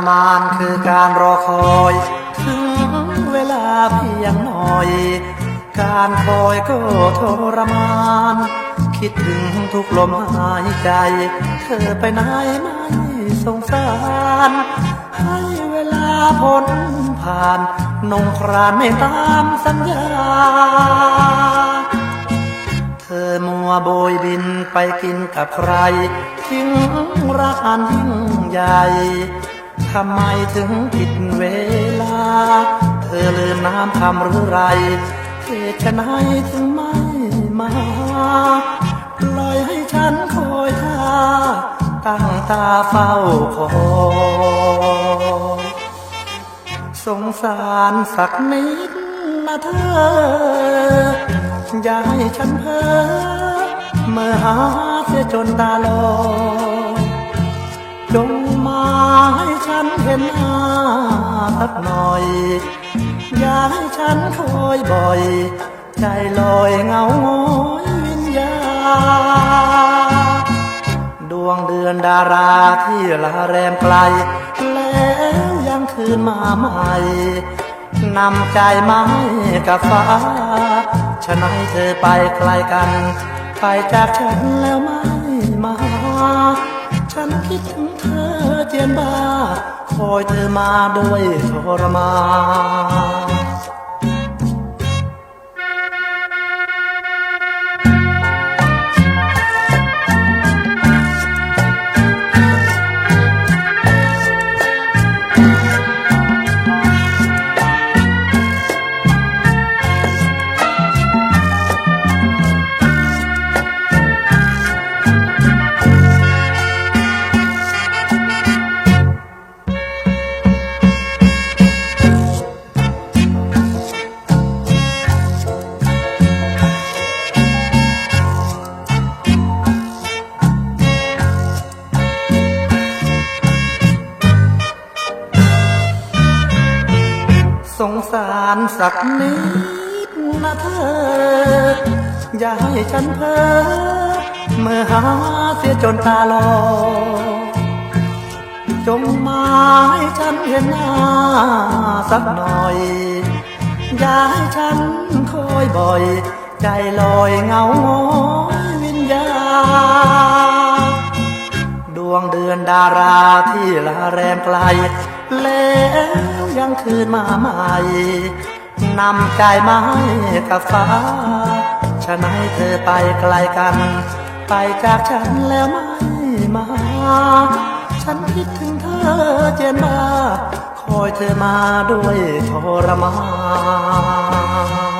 รมานคือการรอคอย ถึงเวลาเพียงหน่อย การคอยก็ทรมาน คิดถึงทุกลมหายใจ เธอไปไหนไม่สงสาร ให้เวลาพ้นผ่านนงครานไม่ตามสัญญา เธอมัวโบยบินไปกินกับใคร ทิ้งรักอันยิ่งใหญ่ ทำไมถึงผิดเวลา เธอลืมน้ำคำหรือไรเหตุไฉนถึงไม่มาปล่อยให้ฉันคอยท่าตั้งตาเฝ้าคอยสงสารสักนิดนะเธอ อย่าให้ฉันเพ้อเมื่อหาเสียจนตาลอยจง ฉันเห็นหน้าสักหน่อย อย่าให้ฉันคอยบ่อย ใจลอยเหงาหงอยวิญญาดวงเดือนดาราที่ลาแรมไกล แล้วยังคืนมาใหม่นำใจไม้กับฟ้าฉะนั้นเธอไปไกลกัน ไปจากฉันแล้วไม่ คอยเธอมาด้วยทรมาน สารสักนิดนะเธอ อย่าให้ฉันเพ้อเมื่อหาเสียจนตาลอจงมาให้ฉันเห็นหน้าสักหน่อย อย่าให้ฉันคอยบ่อย ใจลอยเงาหงอยวิญญาดวงเดือนดาราที่ลาแรมไกล แล้วยังคืนมาใหม่นำใจมาให้กับฟ้าฉะนั้นเธอไปไกลกัน ไปจากฉันแล้วไม่มา ฉันคิดถึงเธอเจนมาคอยเธอมาด้วยทรมาน